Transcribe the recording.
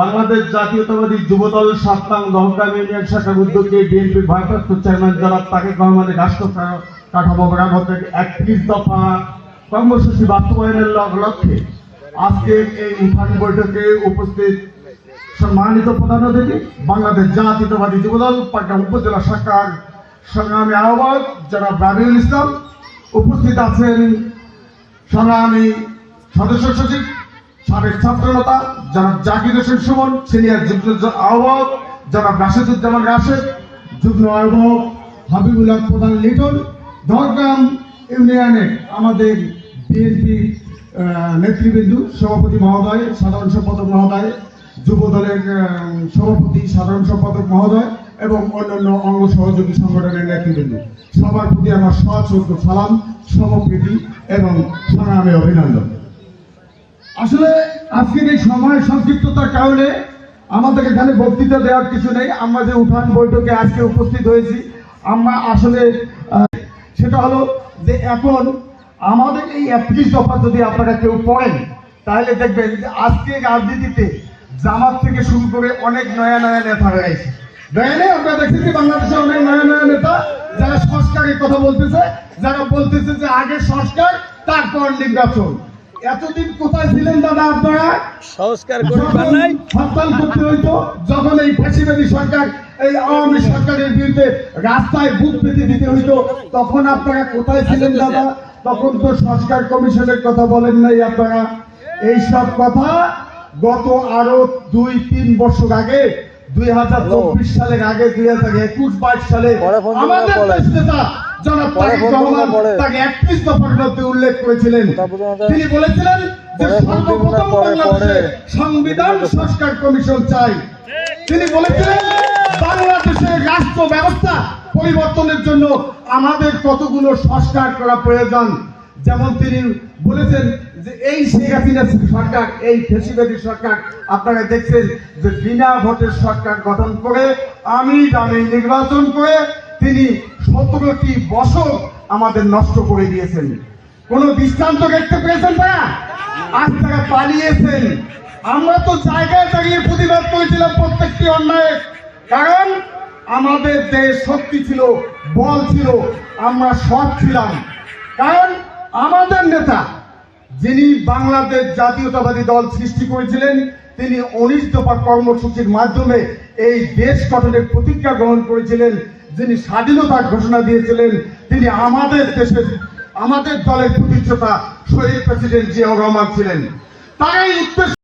বাংলাদেশ জাতীয়তাবাদী যুবদল সাতটাং দহকাম ইউনিয়ন শাখার উদ্যোগে বিএনপির ভারপ্রাপ্ত চেয়ারম্যান জনাব তাকেক রহমানের রাষ্ট্র কাঠামো মেরামতের একত্রিশ দফা কর্মসূচি বাস্তবায়নের লক্ষ্যে আজকে এই উঠান বৈঠকে উপস্থিত সম্মানিত প্রধান অতিথি, বাংলাদেশ জাতীয়তাবাদী যুবদল পাটনা উপজেলা শাখার সংগ্রামী আহ্বায়ক জনাব রাবিউল ইসলাম। উপস্থিত আছেন সংগ্রামী সদস্য সচিব সাবেক ছাত্রনেতা জনাব জাকির হোসেন সুমন, সিনিয়র যুগ্ম আহ্বায়ক জনাব রাশেদুজ্জামান রাশেদ, যুগ্ম আহ্বায়ক হাবিবুল্লাহ প্রধান লিটন দরগ্রাম ইউনিয়নের আমাদের বিএনপি নেতৃবৃন্দ, সভাপতি মহোদয়, সাধারণ সম্পাদক মহোদয় যুব দলের সভাপতি, সাধারণ সম্পাদক মহোদয় এবং অন্যান্য অঙ্গ সহযোগী সংগঠনের নেতৃবৃন্দ। সবার প্রতি আমার সশ্রদ্ধ সালাম সমপ্রীতি এবং সংগ্রামে অভিনন্দন। আসলে আজকের এই সময় সংক্ষিপ্ততার কারণে আমাদের এখানে বক্তৃতা দেওয়ার কিছু নেই। আমরা যে উঠান বৈঠকে আজকে উপস্থিত হয়েছি, আমরা আসলে সেটা হলো যে এখন আমাদের এই একত্রিশ দফা যদি আপনারা কেউ পড়েন, তাহলে দেখবেন যে আজকে রাজনীতিতে জামাত থেকে শুরু করে অনেক নয়া নয়া নেতা রয়েছে। দেখেন আমরা দেখেছি বাংলাদেশে অনেক নয়া নয়া নেতা যারা সংস্কারের কথা বলতেছে, যারা বলতেছে যে আগে সংস্কার, তারপর নির্বাচন। এতদিন কোথায় ছিলেন দাদা আপনারা? সংস্কার করিবার নাই? হরতাল করতে হইতো যখন এই ফাঁসিবাদী সরকার এই আওয়ামী সরকারের বিরুদ্ধে রাস্তায় বুক পেতে দিতে হইতো তখন আপনারা কোথায় ছিলেন দাদা? তখন তো সংস্কার কমিশনের কথা বলেন নাই আপনারা। এই সব কথা গত আরও দুই তিন বছর আগে দুই হাজার চব্বিশ সালের আগে দুই হাজার একুশ বাইশ সালে আমাদের জনাব পরে তারেক ফোন করব, রহমান পরে। তাকে একত্রিশ দফার মধ্যে উল্লেখ করেছিলেন। কথা বলব না। তিনি বলেছিলেন যে পরে ফোন করব না, সর্বপ্রথম বাংলাদেশে সংবিধান সংস্কার কমিশন চাই। তিনি বলেছিলেন বাংলাদেশের রাষ্ট্র ব্যবস্থা পরিবর্তনের জন্য আমাদের কতগুলো সংস্কার করা প্রয়োজন। যেমন তিনি বলেছেন যে এই শেখ হাসিনা সরকার এই ফেসিবাদী সরকার আপনারা দেখছেন যে বিনা ভোটের সরকার গঠন করে আমি দামি নির্বাচন করে তিনি সতেরোটি বছর আমাদের নষ্ট করে দিয়েছেন? কোন দৃষ্টান্ত দেখতে পেয়েছেন তারা? আজ তারা পালিয়েছেন। আমরা তো জায়গায় দাঁড়িয়ে প্রতিবাদ করেছিলাম প্রত্যেকটি অন্যায় কারণ আমাদের দেশ শক্তি ছিল, বল ছিল, আমরা সৎ ছিলাম। কারণ আমাদের নেতা, যিনি বাংলাদেশ জাতীয়তাবাদী দল সৃষ্টি করেছিলেন, তিনি উনিশ দফা কর্মসূচির মাধ্যমে এই দেশ গঠনের প্রতিজ্ঞা গ্রহণ করেছিলেন। যিনি স্বাধীনতা ঘোষণা দিয়েছিলেন, তিনি আমাদের দেশের, আমাদের দলের প্রতিষ্ঠাতা শহীদ প্রেসিডেন্ট জিয়াউর রহমান ছিলেন। তারাই